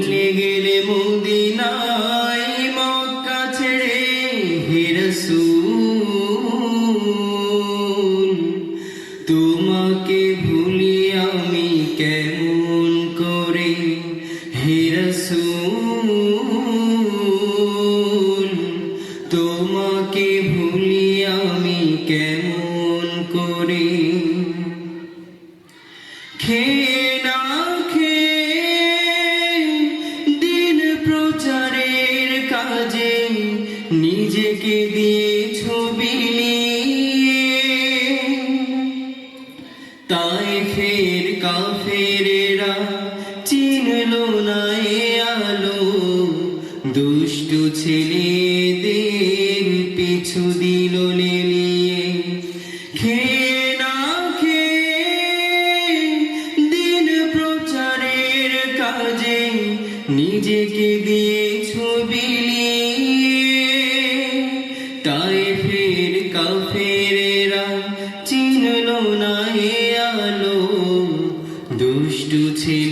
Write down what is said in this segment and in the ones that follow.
চলে গেলে মদিনায় মক্কা ছেড়ে হে তোমাকে ভুলি আমি কেমন কাফেরেরা চিনল না এ আলো। দুষ্টু ছেলেদের পিছু দিল লেলিয়ে। খেয়ে না খেয়ে দিন প্রচারের কাজে নিজেকে দিয়ে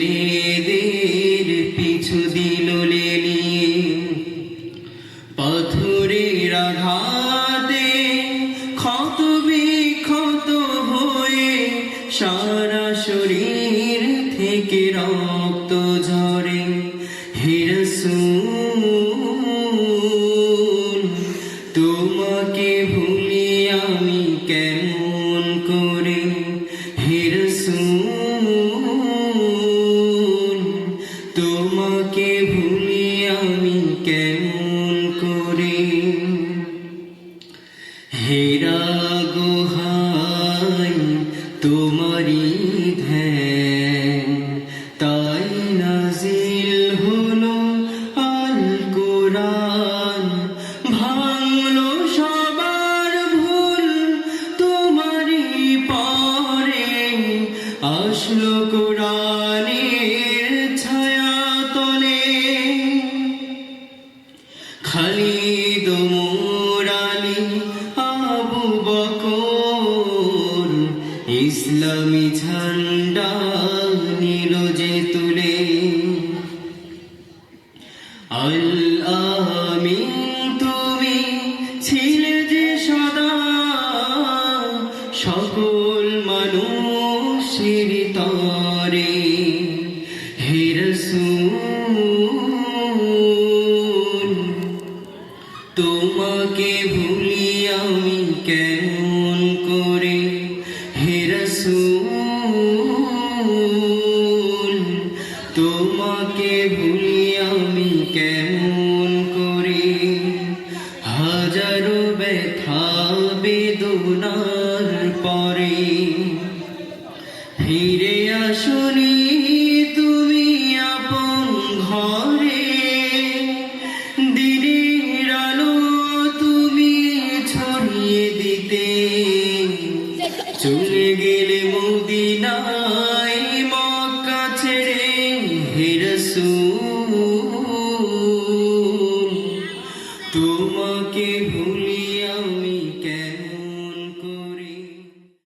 ছেলেদের পিছু দিল লেলিয়ে পাথরের আঘাতে ক্ষত বিক্ষত হয়ে সারা হেরা গোহাই তোমারি ধ্যান। তাই নাজিল হলো আল কোরআন ভাঙলো সবার ভুল তোমারি পরে। আসলো কোরআনের ছায়া তলে খালিদ ঝান্ডা যে তুলে। তুমি ছিলে যে সদা। সকল তোমাকে ভুলি আমি কেমন করে? হে আসনি তুমি আপন ঘরে। দিনের আলো তুমি ছড়িয়ে দিতে। চলে গেলে মদিনায়